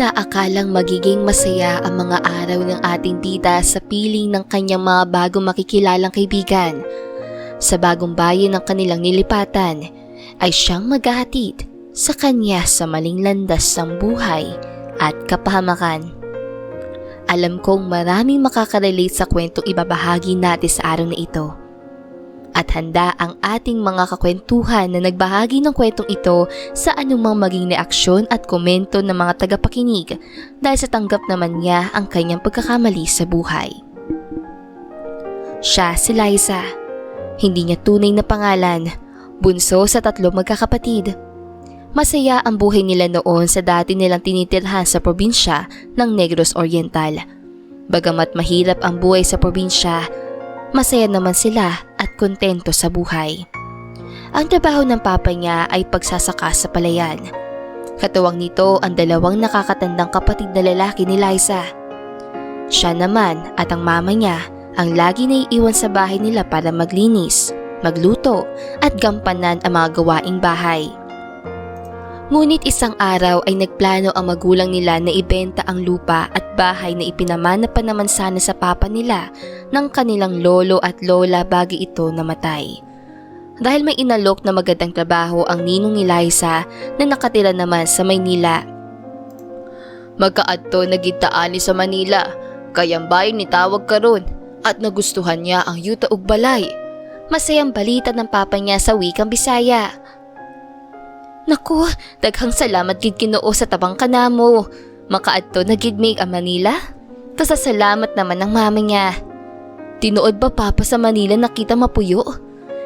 inaakalang magiging masaya ang mga araw ng ating bida sa piling ng kanyang mga bagong makikilalang kaibigan. Sa bagong bayan ng kanilang nilipatan, ay siyang maghahatid sa kanya sa maling landas ng buhay at kapahamakan. Alam kong maraming makakarelate sa kwentong ibabahagi natin sa araw na ito. At handa ang ating mga kakwentuhan na nagbahagi ng kwentong ito sa anumang maging reaksyon at komento ng mga tagapakinig dahil sa tanggap naman niya ang kanyang pagkakamali sa buhay. Siya si Liza. Hindi niya tunay na pangalan, bunso sa tatlo magkakapatid. Masaya ang buhay nila noon sa dati nilang tinitirhan sa probinsya ng Negros Oriental. Bagamat mahirap ang buhay sa probinsya, masaya naman sila at kontento sa buhay. Ang trabaho ng papa niya ay pagsasaka sa palayan. Katuwang nito ang dalawang nakakatandang kapatid na lalaki ni Liza. Siya naman at ang mama niya ang lagi na iiwan sa bahay nila para maglinis, magluto at gampanan ang mga gawaing bahay. Ngunit isang araw ay nagplano ang magulang nila na ibenta ang lupa at bahay na ipinamana pa naman sana sa papa nila ng kanilang lolo at lola bago ito namatay. Dahil may inalok na magandang trabaho ang ninong ni Liza na nakatira naman sa Maynila. Magkaadto nagitaan ni sa Manila, kayang bayan ni tawag karon at nagustuhan niya ang yuta ug balay. Masayang balita ng papa niya sa wikang Bisaya. Naku, daghang salamat gid Ginoo sa tabang kanamo. Makaadto na gid mig ang Manila. Kasasalamat naman ng mama niya. Tinuod ba papa sa Manila nakita mapuyo?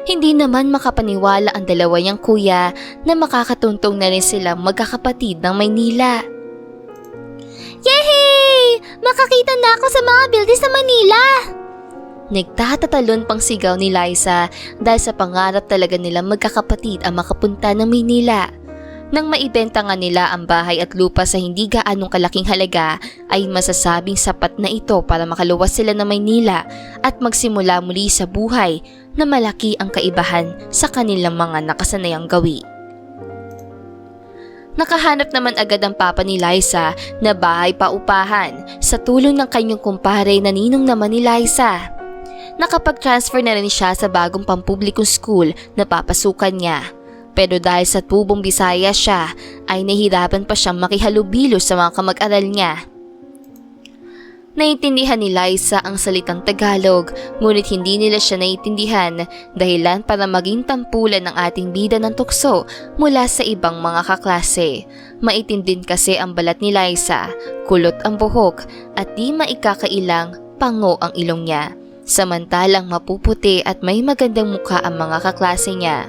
Hindi naman makapaniwala ang dalawa niyang kuya na makakatuntong na rin silang magkakapatid ng Maynila. Yehey! Makakita na ako sa mga buildings sa Manila! Nagtatatalon pang sigaw ni Liza dahil sa pangarap talaga nilang magkakapatid ang makapunta ng Maynila. Nang maibenta nga nila ang bahay at lupa sa hindi gaanong kalaking halaga ay masasabing sapat na ito para makaluwas sila ng Maynila at magsimula muli sa buhay na malaki ang kaibahan sa kanilang mga nakasanayang gawi. Nakahanap naman agad ang papa ni Liza na bahay paupahan sa tulong ng kanyang kumpare na ninong naman ni Liza. Nakapag-transfer na rin siya sa bagong pampublikong school na papasukan niya. Pero dahil sa tubong Bisaya siya, ay nahirapan pa siyang makihalubilo sa mga kamag-aral niya. Naintindihan ni Liza ang salitang Tagalog, ngunit hindi nila siya naiintindihan dahilan para maging tampulan ng ating bida ng tukso mula sa ibang mga kaklase. Maitim din kasi ang balat ni Liza, kulot ang buhok at di maikakailang pango ang ilong niya. Samantalang mapuputi at may magandang mukha ang mga kaklase niya.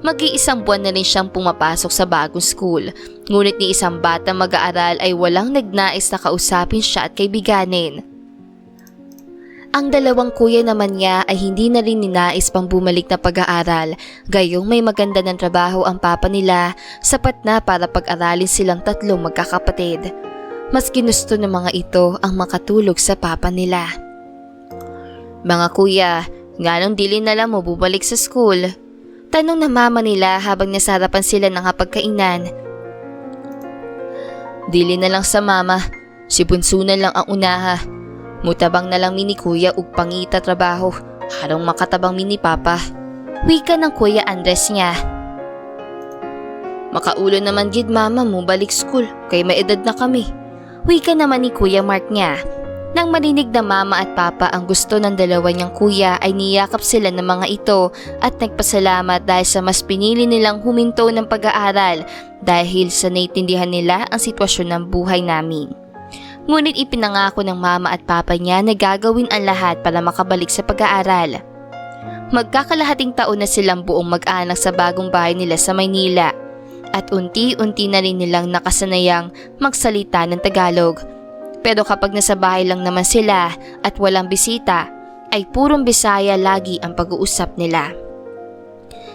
Mag-iisang buwan na rin siyang pumapasok sa bagong school, ngunit ni isang bata mag-aaral ay walang nagnais na kausapin siya at kaibiganin. Ang dalawang kuya naman niya ay hindi na rin ninais pang bumalik na pag-aaral, gayong may maganda ng trabaho ang papa nila, sapat na para pag-aralin silang tatlong magkakapatid. Mas ginusto ng mga ito ang makatulog sa papa nila. Mga kuya, nga nung dili na lang mo bubalik sa school. Tanong na mama nila habang nasarapan sila ng hapagkainan. Dili na lang sa mama, si Bunso na lang ang unaha. Mutabang na lang mini kuya ug pangita trabaho, harong makatabang mini papa. Wika ng kuya Andres niya. Makaulo naman gid mama mo balik school, kay may edad na kami. Wika naman ni kuya Mark niya. Nang marinig na mama at papa ang gusto ng dalawa niyang kuya ay niyakap sila ng mga ito at nagpasalamat dahil sa mas pinili nilang huminto ng pag-aaral dahil sa naiintindihan nila ang sitwasyon ng buhay namin. Ngunit ipinangako ng mama at papa niya na gagawin ang lahat para makabalik sa pag-aaral. Magkakalahating taon na silang buong mag-anak sa bagong bahay nila sa Maynila at unti-unti na rin nilang nakasanayang magsalita ng Tagalog pero kapag nasa bahay lang naman sila at walang bisita, ay purong Bisaya lagi ang pag-uusap nila.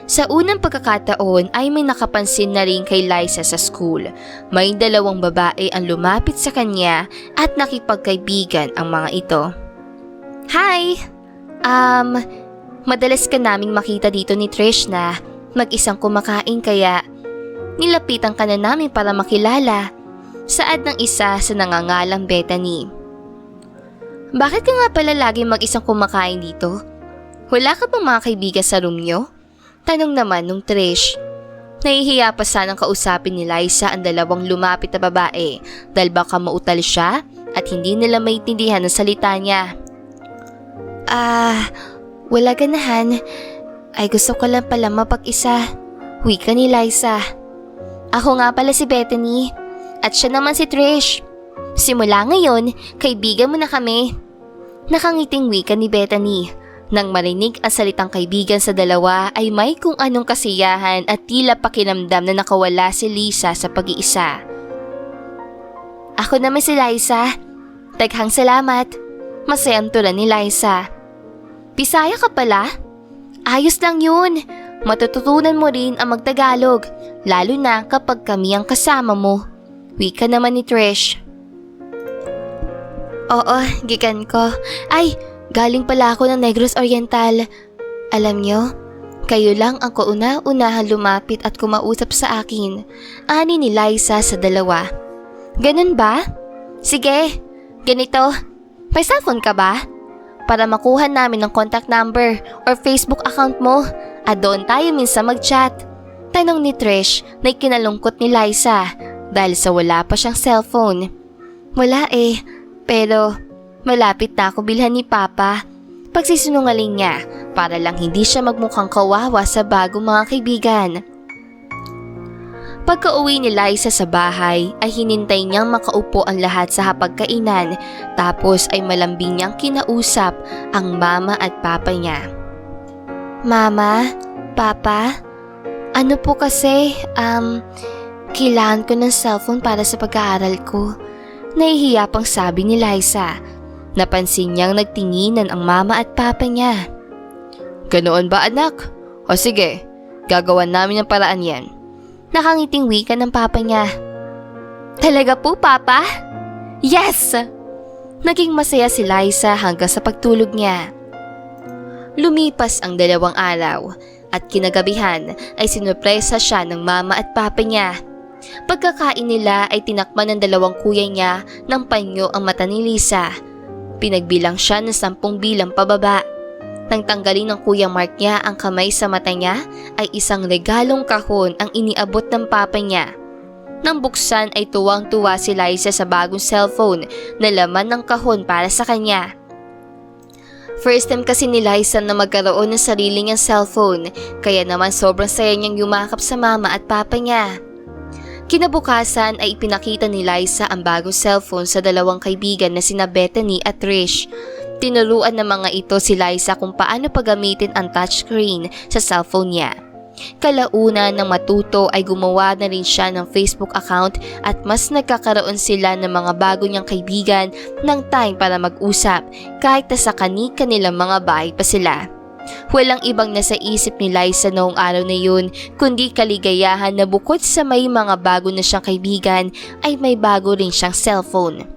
Sa unang pagkakataon ay may nakapansin na rin kay Liza sa school. May dalawang babae ang lumapit sa kanya at nakipagkaibigan ang mga ito. Hi! Um, madalas ka naming makita dito ni Trish na mag-isang kumakain kaya nilapitan ka na namin para makilala. Saad ng isa sa nangangalang Bethany. Bakit ka nga pala lagi mag-isang kumakain dito? Wala ka bang mga kaibigan sa room nyo? Tanong naman nung Trish. Nahihiya pa sanang kausapin ni Liza ang dalawang lumapit na babae dahil baka mautal siya at hindi nila maintindihan ang salita niya. Ah, wala ganahan. Ay gusto ko lang pala mapag-isa. Wika ni Liza. Ako nga pala si Bethany. At siya naman si Trish. Simula ngayon, kaibigan mo na kami. Nakangiting wika ni Bethany. Nang marinig ang salitang kaibigan sa dalawa ay may kung anong kasiyahan at tila pakinamdam na nakawala si Lisa sa pag-iisa. Ako naman si Liza. Taghang salamat. Masayang tulan ni Liza. Bisaya ka pala? Ayos lang yun. Matututunan mo rin ang magtagalog, lalo na kapag kami ang kasama mo. Wika naman ni Trish. Oo, gigan ko. Ay, galing pala ako ng Negros Oriental. Alam nyo, kayo lang ang kauna-unahan lumapit at kumausap sa akin. Ani ni Liza sa dalawa. Ganun ba? Sige, ganito. May cellphone ka ba? Para makuha namin ang contact number or Facebook account mo at doon tayo minsan mag-chat. Tanong ni Trish na ikinalungkot ni Liza dahil sa wala pa siyang cellphone. Wala eh, pero malapit na ako bilhan ni Papa. Pagsisinungaling niya para lang hindi siya magmukhang kawawa sa bagong mga kaibigan. Pagka-uwi ni Liza sa bahay ay hinintay niyang makaupo ang lahat sa hapagkainan tapos ay malambing niyang kinausap ang mama at papa niya. Mama, Papa, ano po kasi, um, kailangan ko ng cellphone para sa pag-aaral ko. Nahihiya pang sabi ni Liza. Napansin niyang nagtinginan ang mama at papa niya. Ganoon ba anak? O sige, gagawan namin ng paraan yan. Nakangiting wika ng papa niya. Talaga po, Papa? Yes! Naging masaya si Liza hanggang sa pagtulog niya. Lumipas ang dalawang araw at kinagabihan ay sinurpresa siya ng mama at papa niya. Pagkakain nila ay tinakman ng dalawang kuya niya ng panyo ang mata ni Lisa. Pinagbilang siya ng sampung bilang pababa. Nang tanggalin ng Kuya Mark niya ang kamay sa mata niya, ay isang regalong kahon ang iniabot ng papa niya. Nang buksan ay tuwang-tuwa si Liza sa bagong cellphone na laman ng kahon para sa kanya. First time kasi ni Liza na magkaroon ng sarili niyang cellphone, kaya naman sobrang saya niyang yumakap sa mama at papa niya. Kinabukasan ay ipinakita ni Liza ang bagong cellphone sa dalawang kaibigan na sina Bethany at Trish. Tinuruan ng mga ito si Liza kung paano pagamitin ang touchscreen sa cellphone niya. Kalauna ng matuto ay gumawa na rin siya ng Facebook account at mas nagkakaroon sila ng mga bago niyang kaibigan ng time para mag-usap kahit na sa kani-kanilang mga bahay pa sila. Walang ibang nasa isip ni Liza noong araw na yun kundi kaligayahan na bukod sa may mga bago na siyang kaibigan ay may bago rin siyang cellphone.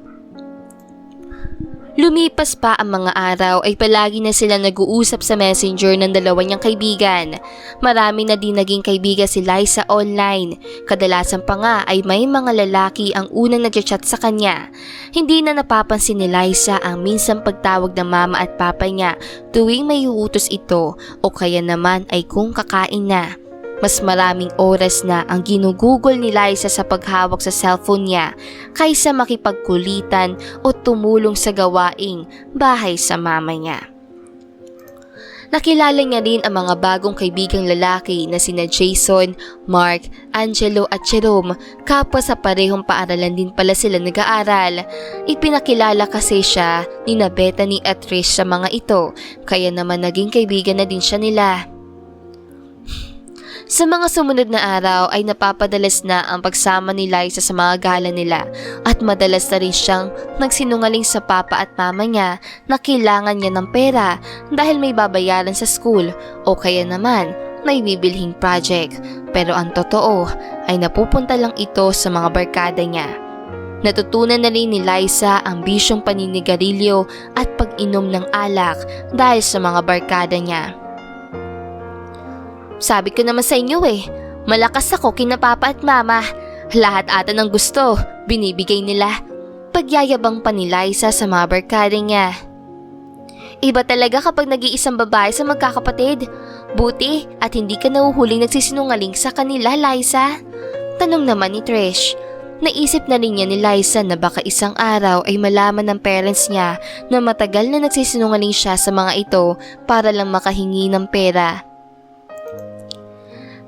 Lumipas pa ang mga araw ay palagi na sila nag-uusap sa messenger ng dalawa niyang kaibigan. Marami na din naging kaibigan si Liza online. Kadalasan pa nga ay may mga lalaki ang unang nag-chat sa kanya. Hindi na napapansin ni Liza ang minsan pagtawag ng mama at papa niya tuwing may uutos ito o kaya naman ay kung kakain na. Mas maraming oras na ang ginugugol ni Liza sa paghawak sa cellphone niya kaysa makipagkulitan o tumulong sa gawaing bahay sa mama niya. Nakilala niya rin ang mga bagong kaibigang lalaki na sina Jason, Mark, Angelo at Jerome kapwa sa parehong paaralan din pala sila nag-aaral. Ipinakilala kasi siya ni na Bethany at Trish sa mga ito kaya naman naging kaibigan na din siya nila. Sa mga sumunod na araw ay napapadalas na ang pagsama ni Liza sa mga gala nila at madalas na rin siyang nagsinungaling sa papa at mama niya na kailangan niya ng pera dahil may babayaran sa school o kaya naman may bibilhing project. Pero ang totoo ay napupunta lang ito sa mga barkada niya. Natutunan na rin ni Liza ang bisyong paninigarilyo at pag-inom ng alak dahil sa mga barkada niya. Sabi ko naman sa inyo eh, malakas ako kina papa at mama. Lahat ata ng gusto, binibigay nila. Pagyayabang pa ni Liza sa mga barkada niya. Iba talaga kapag nag-iisang babae sa magkakapatid. Buti at hindi ka nahuhuling nagsisinungaling sa kanila, Liza. Tanong naman ni Trish. Naisip na rin niya ni Liza na baka isang araw ay malaman ng parents niya na matagal na nagsisinungaling siya sa mga ito para lang makahingi ng pera.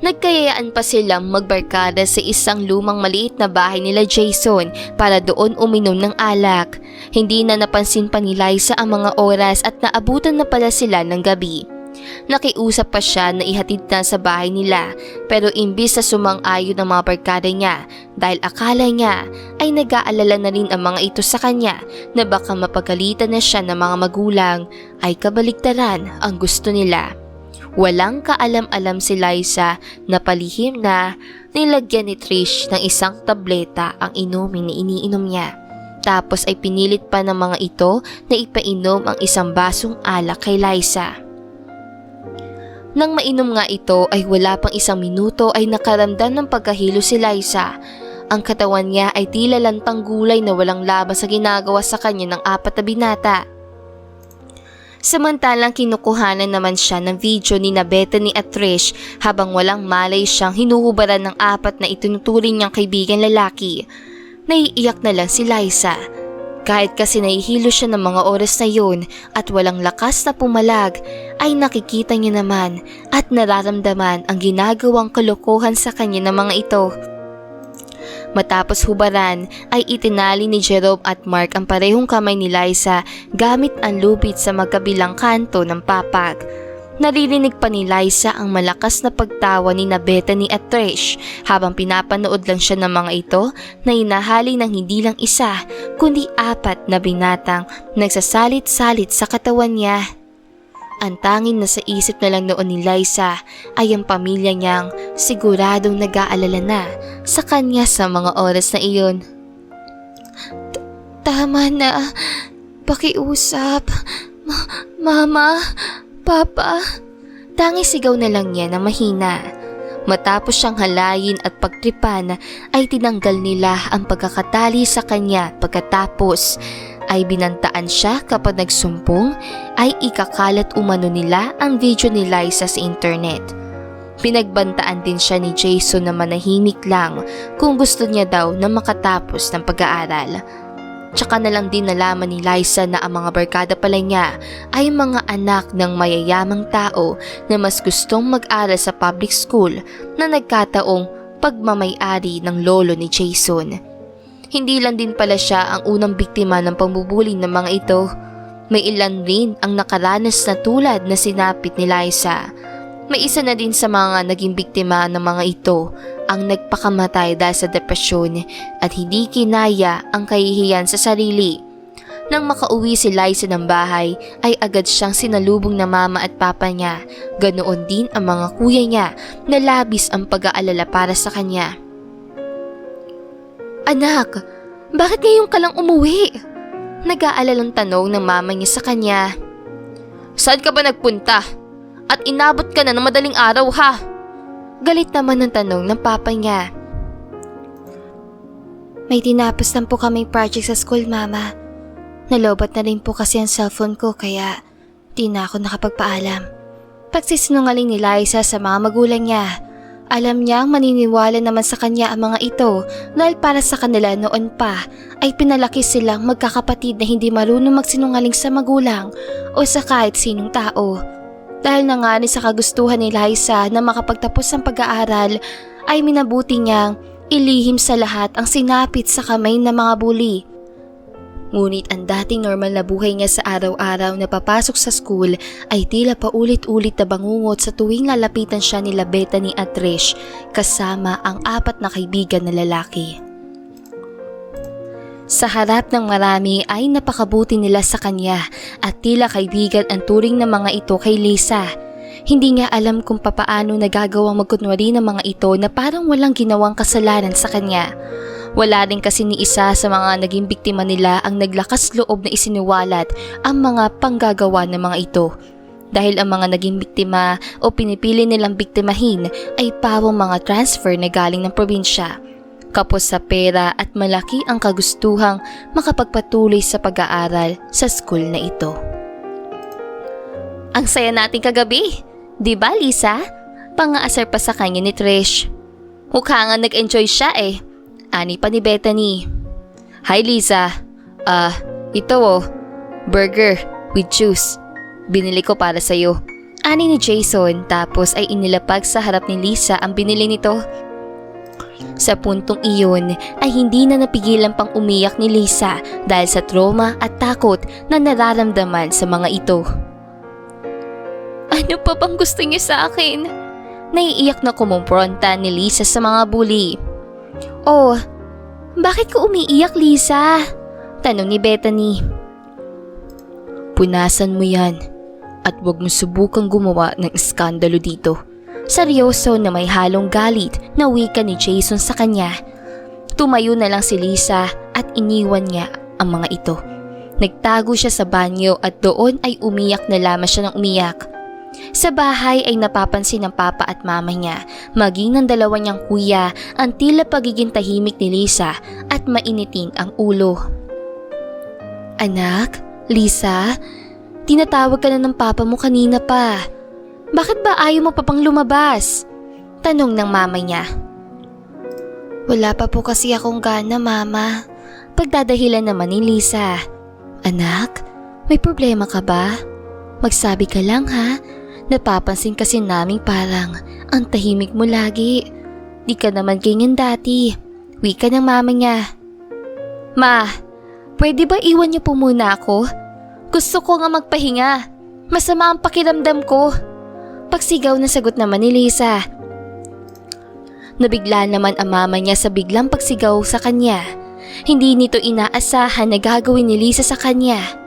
Nagkayayaan pa silang magbarkada sa isang lumang maliit na bahay nila Jason para doon uminom ng alak. Hindi na napansin pa ni Liza ang mga oras at naabutan na pala sila ng gabi. Nakiusap pa siya na ihatid na sa bahay nila pero imbis na sumang-ayon ng mga barkada niya dahil akala niya ay nag-aalala na rin ang mga ito sa kanya na baka mapagalitan na siya ng mga magulang ay kabaligtaran ang gusto nila. Walang kaalam-alam si Liza na palihim na nilagyan ni Trish ng isang tableta ang inumin na iniinom niya. Tapos ay pinilit pa ng mga ito na ipainom ang isang basong alak kay Liza. Nang mainom nga ito ay wala pang isang minuto ay nakaramdam ng pagkahilo si Liza. Ang katawan niya ay tila lantang gulay na walang laban sa ginagawa sa kanya ng apat na binata. Samantalang kinukuhanan naman siya ng video ni na Bethany at Trish habang walang malay siyang hinuhubaran ng apat na itinuturing niyang kaibigan lalaki. Naiiyak na lang si Liza. Kahit kasi nahihilo siya ng mga oras na yun at walang lakas na pumalag, ay nakikita niya naman at nararamdaman ang ginagawang kalokohan sa kanya ng mga ito. Matapos hubaran ay itinali ni Jerome at Mark ang parehong kamay ni Liza gamit ang lubid sa magkabilang kanto ng papag. Naririnig pa ni Liza ang malakas na pagtawa ni na Bethany at Trish habang pinapanood lang siya ng mga ito na inahali ng hindi lang isa kundi apat na binatang nagsasalit-salit sa katawan niya. Ang tanging nasa isip na lang noon ni Liza ay ang pamilya niyang siguradong nag-aalala na sa kanya sa mga oras na iyon. Tama na. Pakiusap. Ma- Mama. Papa. Tangi sigaw na lang niya na mahina. Matapos siyang halayin at pagtripan ay tinanggal nila ang pagkakatali sa kanya pagkatapos ay binantaan siya kapag nagsumpong ay ikakalat umano nila ang video ni Liza sa internet. Pinagbantaan din siya ni Jason na manahimik lang kung gusto niya daw na makatapos ng pag-aaral. Tsaka na lang din nalaman ni Liza na ang mga barkada pala niya ay mga anak ng mayayamang tao na mas gustong mag-aral sa public school na nagkataong pagmamayari ng lolo ni Jason. Hindi lang din pala siya ang unang biktima ng pambubuli ng mga ito. May ilan rin ang nakaranas na tulad na sinapit ni Liza. May isa na din sa mga naging biktima ng mga ito ang nagpakamatay dahil sa depresyon at hindi kinaya ang kahihiyan sa sarili. Nang makauwi si Liza ng bahay ay agad siyang sinalubong na mama at papa niya. Ganoon din ang mga kuya niya na labis ang pag-aalala para sa kanya. Anak, bakit ngayon ka lang umuwi? Nag-aalalang tanong ng mama niya sa kanya. Saan ka ba nagpunta? At inabot ka na ng madaling araw ha? Galit naman ang tanong ng papa niya. May tinapos lang po kaming project sa school, mama. Nalobat na rin po kasi ang cellphone ko kaya di na ako nakapagpaalam. Pagsisinungaling ni Liza sa mga magulang niya. Alam niyang maniniwala naman sa kanya ang mga ito dahil para sa kanila noon pa ay pinalaki silang magkakapatid na hindi marunong magsinungaling sa magulang o sa kahit sinong tao. Dahil na nga rin sa kagustuhan ni Liza na makapagtapos ng pag-aaral ay minabuti niyang ilihim sa lahat ang sinapit sa kamay ng mga bully. Ngunit ang dating normal na buhay niya sa araw-araw na papasok sa school ay tila paulit-ulit na bangungot sa tuwing lalapitan siya nila Bethany at Trish kasama ang apat na kaibigan na lalaki. Sa harap ng marami ay napakabuti nila sa kanya at tila kaibigan ang turing ng mga ito kay Lisa. Hindi niya alam kung papaano nagagawang magkunwari ng mga ito na parang walang ginawang kasalanan sa kanya. Wala rin kasi ni isa sa mga naging biktima nila ang naglakas loob na isiniwalat ang mga panggagawa ng mga ito. Dahil ang mga naging biktima o pinipili nilang biktimahin ay pawang mga transfer na galing ng probinsya. Kapos sa pera at malaki ang kagustuhang makapagpatuloy sa pag-aaral sa school na ito. Ang saya nating kagabi, di ba Lisa? Pangaasar pa sa kanya ni Trish. Mukha nga nag-enjoy siya eh. Ani pa ni Bethany. Hi Lisa. Ah, ito oh. Burger with juice. Binili ko para sa'yo. Ani ni Jason tapos ay inilapag sa harap ni Lisa ang binili nito. Sa puntong iyon ay hindi na napigilan pang umiyak ni Lisa dahil sa trauma at takot na nararamdaman sa mga ito. Ano pa bang gusto niya sa akin? Naiiyak na kumumpronta ni Lisa sa mga bully. Oh, bakit ko umiiyak Lisa? Tanong ni Bethany. Punasan mo yan at huwag mo subukang gumawa ng iskandalo dito. Seryoso na may halong galit na wika ni Jason sa kanya. Tumayo na lang si Lisa at iniwan niya ang mga ito. Nagtago siya sa banyo at doon ay umiyak na lamang siya ng umiyak. Sa bahay ay napapansin ng papa at mama niya, maging ng dalawa niyang kuya ang tila pagiging tahimik ni Lisa at mainitin ang ulo. Anak, Lisa, tinatawag ka na ng papa mo kanina pa. Bakit ba ayaw mo pa pang lumabas? Tanong ng mama niya. Wala pa po kasi akong gana, mama. Pagdadahilan naman ni Lisa. Anak, may problema ka ba? Magsabi ka lang ha. Napapansin kasi naming parang ang tahimik mo lagi. Di ka naman ganyan dati. Wika ng mama niya. Ma, pwede ba iwan niyo po muna ako? Gusto ko nga magpahinga. Masama ang pakiramdam ko. Pagsigaw na sagot naman ni Lisa. Nabigla naman ang mama niya sa biglang pagsigaw sa kanya. Hindi nito inaasahan na gagawin ni Lisa sa kanya.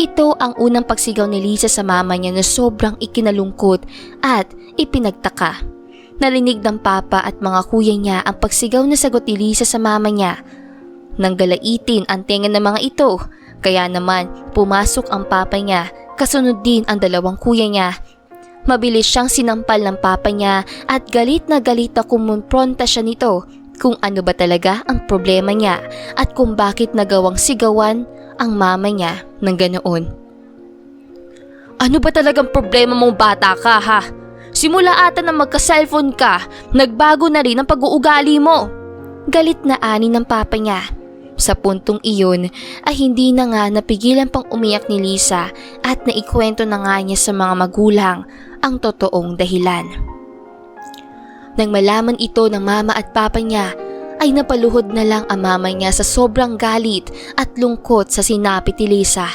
Ito ang unang pagsigaw ni Lisa sa mama niya na sobrang ikinalungkot at ipinagtaka. Narinig ng papa at mga kuya niya ang pagsigaw na sagot ni Lisa sa mama niya. Nang galaitin ang tenga ng mga ito, kaya naman pumasok ang papa niya, kasunod din ang dalawang kuya niya. Mabilis siyang sinampal ng papa niya at galit na galit na kumumpronta siya nito kung ano ba talaga ang problema niya at kung bakit nagawang sigawan ang mama niya ng ganoon. Ano ba talagang problema mong bata ka ha? Simula ata na magka-cellphone ka, nagbago na rin ang pag-uugali mo. Galit na ani ng papa niya. Sa puntong iyon ay hindi na nga napigilan pang umiyak ni Lisa at naikwento na nga niya sa mga magulang ang totoong dahilan. Nang malaman ito ng mama at papa niya, ay napaluhod na lang ang mama niya sa sobrang galit at lungkot sa sinapit ni Lisa.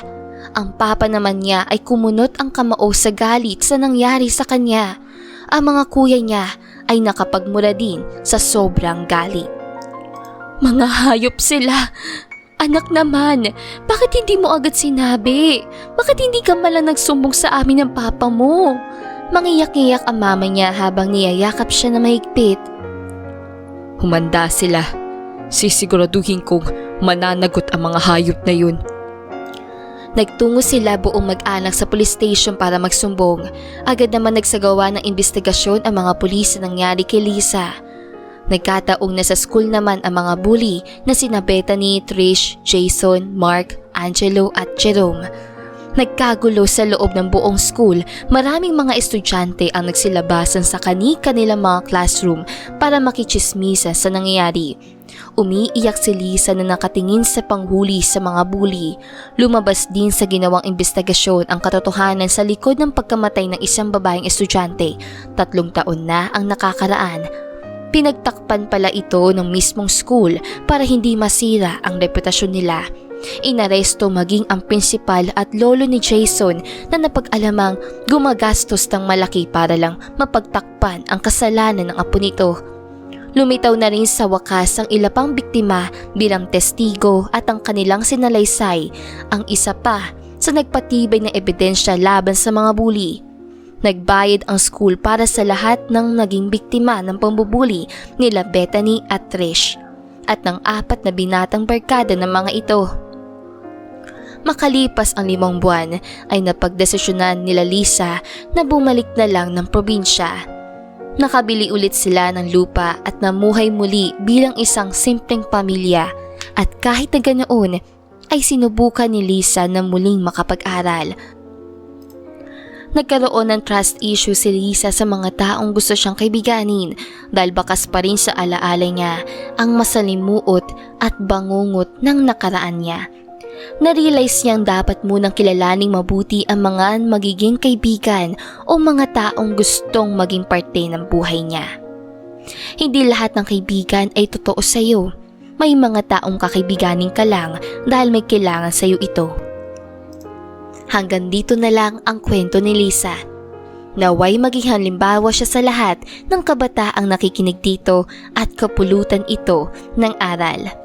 Ang papa naman niya ay kumunot ang kamao sa galit sa nangyari sa kanya. Ang mga kuya niya ay nakapagmura din sa sobrang galit. Mga hayop sila. Anak naman, bakit hindi mo agad sinabi? Bakit hindi ka malang nagsumbong sa amin ng papa mo? Mangiyak-iyak ang mama niya habang niyayakap siya na mahigpit. Humanda sila. Sisiguraduhin kong mananagot ang mga hayop na yun. Nagtungo sila buong mag-anak sa police station para magsumbong. Agad naman nagsagawa ng investigasyon ang mga pulis na nangyari kay Lisa. Nagkataong na sa school naman ang mga bully na sina Bethany, Trish, Jason, Mark, Angelo at Jerome. Nagkagulo sa loob ng buong school, maraming mga estudyante ang nagsilabasan sa kani-kanilang mga classroom para makichismisa sa nangyayari. Umiiyak si Lisa na nakatingin sa panghuli sa mga bully. Lumabas din sa ginawang investigasyon ang katotohanan sa likod ng pagkamatay ng isang babaeng estudyante. Tatlong taon na ang nakakaraan. Pinagtakpan pala ito ng mismong school para hindi masira ang reputasyon nila. Inaresto maging ang principal at lolo ni Jason na napag-alamang gumagastos ng malaki para lang mapagtakpan ang kasalanan ng apo nito. Lumitaw na rin sa wakas ang ila pang biktima bilang testigo at ang kanilang sinalaysay ang isa pa sa nagpatibay na ebidensya laban sa mga bully. Nagbayad ang school para sa lahat ng naging biktima ng pambubuli nila Bethany at Trish at ng apat na binatang barkada ng mga ito. Makalipas ang limang buwan ay napagdesisyonan nila Lisa na bumalik na lang ng probinsya. Nakabili ulit sila ng lupa at namuhay muli bilang isang simpleng pamilya at kahit na ganoon ay sinubukan ni Lisa na muling makapag-aral. Nagkaroon ng trust issue si Lisa sa mga taong gusto siyang kaibiganin dahil bakas pa rin sa alaala niya ang masalimuot at bangungot ng nakaraan niya. Narealize niyang dapat munang kilalaning mabuti ang mga magiging kaibigan o mga taong gustong maging parte ng buhay niya. Hindi lahat ng kaibigan ay totoo sa iyo. May mga taong kakaibiganin ka lang dahil may kailangan sa iyo ito. Hanggang dito na lang ang kwento ni Lisa. Naway maging halimbawa siya sa lahat ng kabataang nakikinig dito at kapulutan ito ng aral.